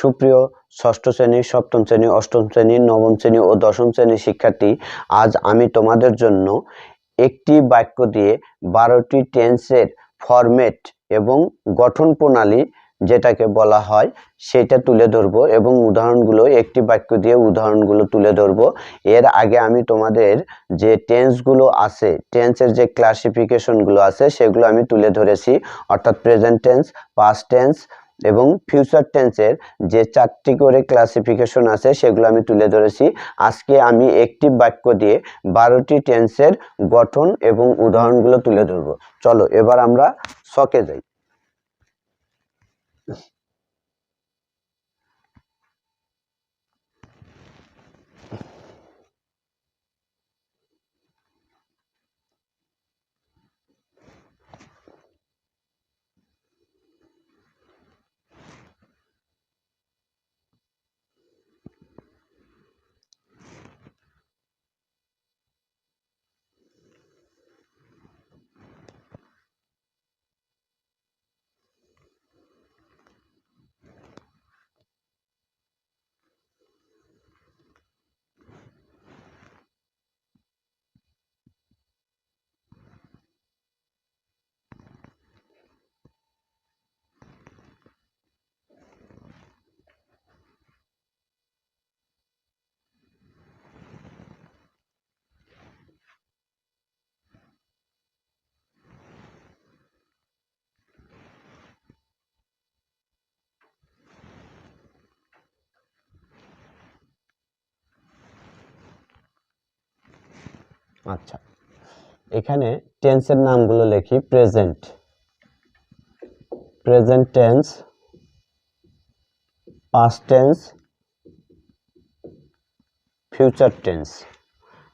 সুপ্রিয় ষষ্ঠ শ্রেণি, সপ্তম শ্রেণি, অষ্টম শ্রেণি, নবম শ্রেণি ও দশম শ্রেণির শিক্ষার্থী, আজ আমি তোমাদের জন্য একটি বাক্য দিয়ে বারোটি টেন্সের ফরম্যাট এবং গঠন প্রণালী যেটাকে বলা হয়, সেটা তুলে ধরবো এবং উদাহরণগুলো, একটি বাক্য দিয়ে উদাহরণগুলো তুলে ধরবো। এর আগে আমি তোমাদের যে টেন্সগুলো আছে, টেন্সের যে ক্লাসিফিকেশনগুলো আছে, সেগুলো আমি তুলে ধরেছি, অর্থাৎ প্রেজেন্ট টেন্স পাস্ট টেন্স এবং ফিউচার টেন্সের যে চারটি করে ক্লাসিফিকেশন আছে, সেগুলো আমি তুলে ধরেছি। আজকে আমি একটি বাক্য দিয়ে বারোটি টেন্সের গঠন এবং উদাহরণগুলো তুলে ধরবো। চলো, এবার আমরা শকে যাই। আচ্ছা। এখানে টেন্সের নামগুলো লিখি present present tense past tense future tense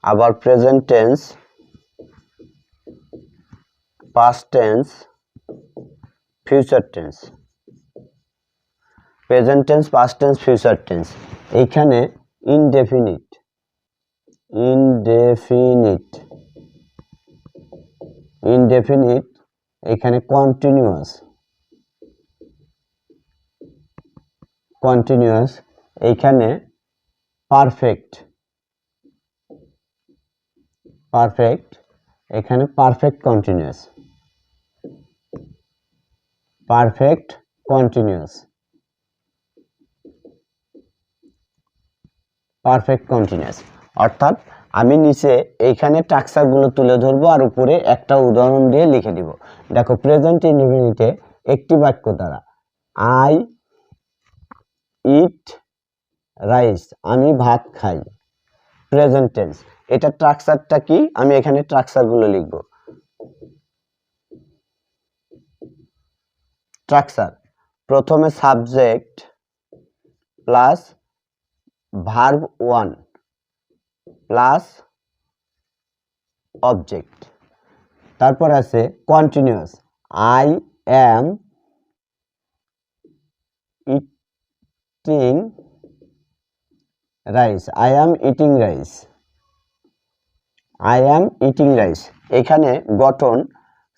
আবার present tense past tense future tense present tense past tense future tense এইখানে ইনডেফিনিট ইনডেফিনিট ইনডেফিনিট এখানে কন্টিনিউয়াস কন্টিনিউয়াস এইখানে পারফেক্ট পারফেক্ট এখানে perfect continuous perfect continuous perfect continuous অর্থাৎ আমি নিচে এইখানে টাক্সারগুলো তুলে ধরবো আর উপরে একটা উদাহরণ দিয়ে লিখে দিব। দেখো প্রেজেন্ট ইনডিফিনিটে একটি বাক্য দ্বারা আই ইট রাইস আমি ভাত খাই। প্রেজেন্ট টেন্স এটা ট্রাকচারটা কি? আমি এখানে ট্রাকচারগুলো লিখব। ট্রাকচার প্রথমে subject plus verb one plus object. তারপর আছে continuous I am eating rice I am eating rice I am eating rice এখানে গঠন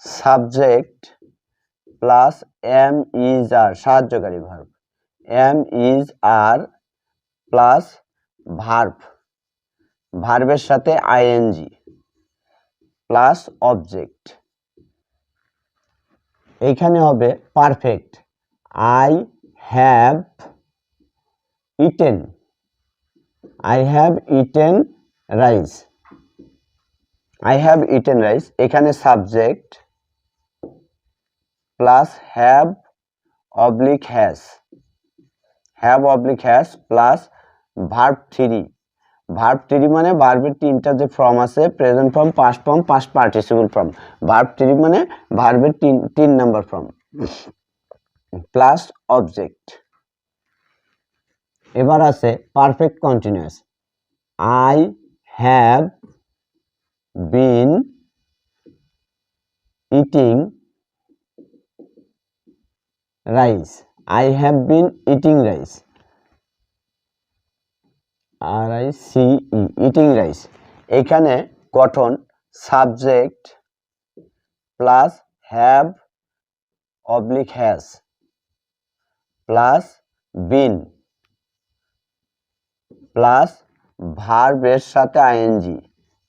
subject plus am is are সাহায্যকারী verb am is are plus verb ভার্বের সাথে ING plus object এইখানে হবে perfect I have eaten I have eaten rice I have eaten rice এখানে subject plus have oblique has have oblique has plus verb three verb three মানে ভার্বের তিনটা যে form আছে present form past form past participle form verb three মানে ভার্বের তিন তিন নাম্বার ফর্ম প্লাস অবজেক্ট এবার আছে perfect continuous I have been eating rice I have been eating rice R I see e eating rice এখানে গঠন subject plus have oblique has plus been plus verb এর সাথে ING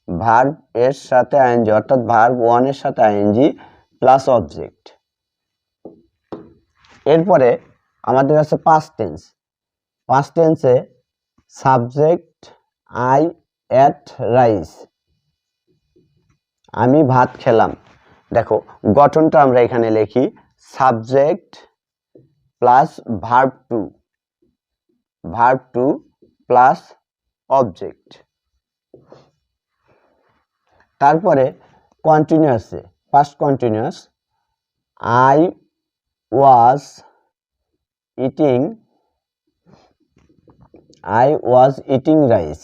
verb এর সাথে ING অর্থাৎ verb ওয়ানের সাথে ING plus object এরপরে আমাদের আছে পাস্ট টেন্স পাস্ট টেন্সে সাবজেক্ট আই অ্যাট রাইস। আমি ভাত খেলাম। দেখো, গঠনটা আমরা এখানে লিখি, subject plus verb two. Verb two plus object. তারপরে কন্টিনিউয়াসে first continuous I was eating I was eating rice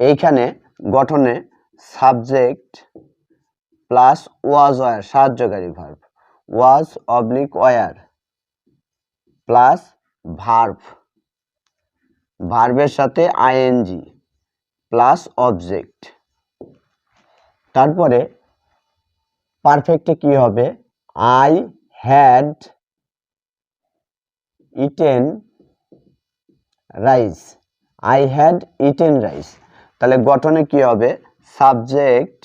এইখানে গঠনে সাবজেক্ট প্লাস ওয়াজ ওয়ার সাহায্যকারী verb was oblique were plus verb ভার্বের সাথে আইএনজি প্লাস অবজেক্ট তারপরে পারফেক্টে কি হবে? I had eaten rice I had eaten rice তাহলে গঠনে কি হবে? Subject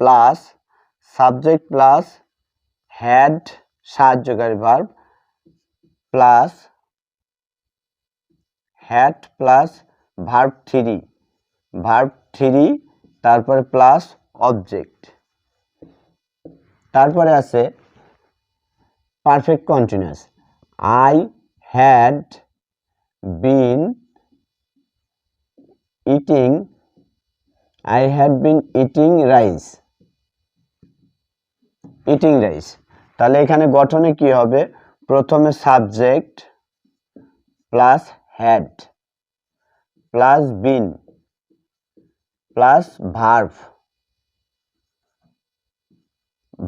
plus subject plus had সাহায্যকারী verb plus had plus verb three verb three তারপরে প্লাস অবজেক্ট তারপরে আছে perfect continuous I had been eating I had been eating rice eating rice তাহলে এখানে গঠনে কি হবে? প্রথমে subject plus had plus been plus verb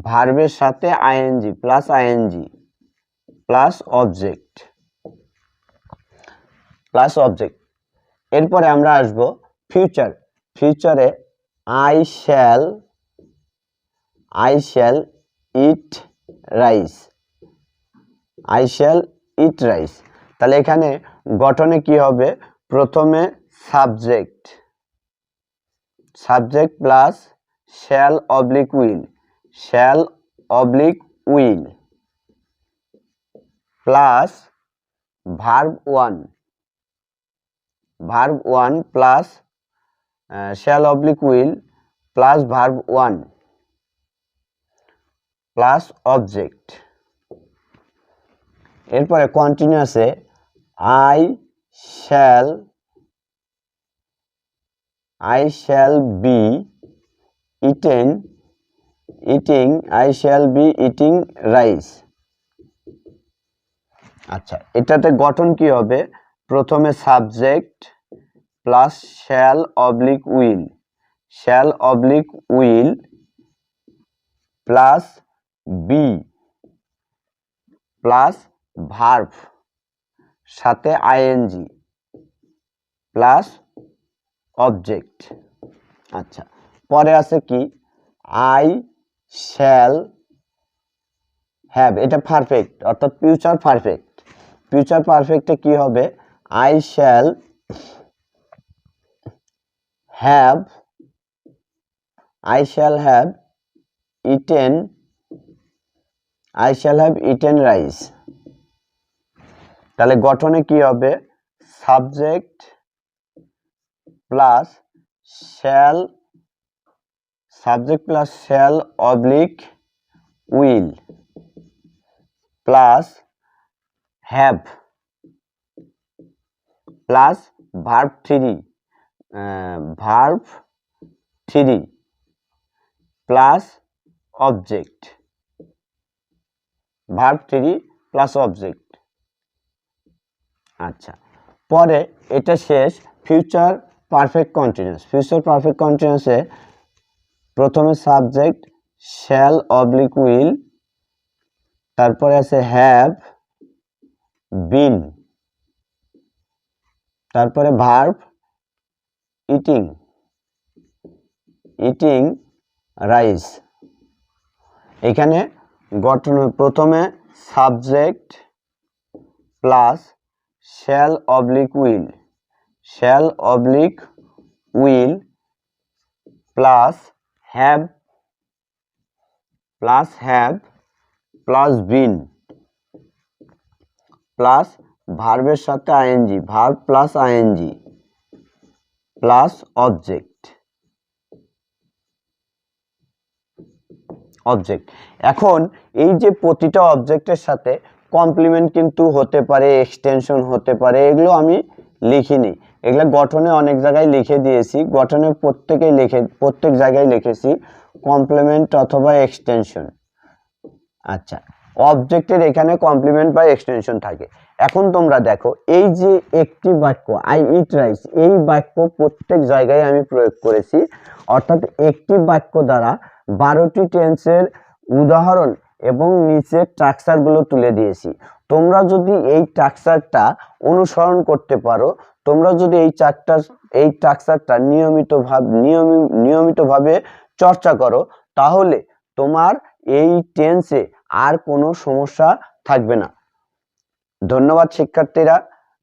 ভার্বের সাথে ING plus ING plus object plus object এরপরে আমরা আসব ফিউচার ফিউচারে I shall I shall eat rice I shall eat rice তাহলে এখানে গঠনে কি হবে? প্রথমে subject subject plus shall oblique will shall oblique will plus verb one verb one plus shall oblique will plus verb one plus object এরপরে কন্টিনিউয়াসে I shall I shall be eaten eating I shall be eating rice আচ্ছা এটাতে গঠন কি হবে? প্রথমে subject plus shall oblique will shall oblique will plus be plus verb সাথে ING plus object আচ্ছা পরে আছে কি? আই শ্যাল হ্যাভ এটা পারফেক্ট অর্থাৎ ফিউচার পারফেক্ট ফিউচার পারফেক্টে কি হবে? I shall have I shall have eaten I shall have eaten rice তাহলে গঠনে কি হবে? Subject plus shall subject plus shall oblique will plus have plus verb three verb three plus object verb three plus object আচ্ছা পরে এটা শেষ future perfect continuous future perfect কন্টিনিউয়াসে প্রথমে subject shall oblique will তারপরে আছে হ্যাভ বিন তারপরে verb eating eating rice এখানে গঠন, প্রথমে subject plus shall oblique will shall oblique will plus have plus have plus been plus ভার্বের সাথে ING verb plus ING plus object object এখন এই যে প্রতিটা অবজেক্টের সাথে কমপ্লিমেন্ট কিন্তু হতে পারে এক্সটেনশন হতে পারে, এগুলো আমি লিখিনি। এগুলো গঠনে অনেক জায়গায় লিখে দিয়েছি, গঠনে প্রত্যেকেই লিখে, প্রত্যেক জায়গায় লিখেছি কমপ্লিমেন্ট অথবা এক্সটেনশন আচ্ছা অবজেক্টের এখানে কমপ্লিমেন্ট বা এক্সটেনশন থাকে। এখন তোমরা দেখো, এই যে একটি বাক্য আই ইট রাইস এই বাক্য প্রত্যেক জায়গায় আমি প্রয়োগ করেছি। অর্থাৎ একটি বাক্য দ্বারা বারোটি টেন্সের উদাহরণ এবং নিচে স্ট্রাকচারগুলো তুলে দিয়েছি। তোমরা যদি এই স্ট্রাকচারটা অনুসরণ করতে পারো, তোমরা যদি এই চারটা এই স্ট্রাকচারটা নিয়মিত ভাব নিয়মিত নিয়মিতভাবে চর্চা করো, তাহলে তোমার এই টেন্সে আর কোনো সমস্যা থাকবে না। ধন্যবাদ শিক্ষার্থীরা।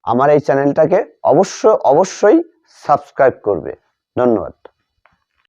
আমার এই চ্যানেলটাকে অবশ্য অবশ্যই সাবস্ক্রাইব করবে। ধন্যবাদ।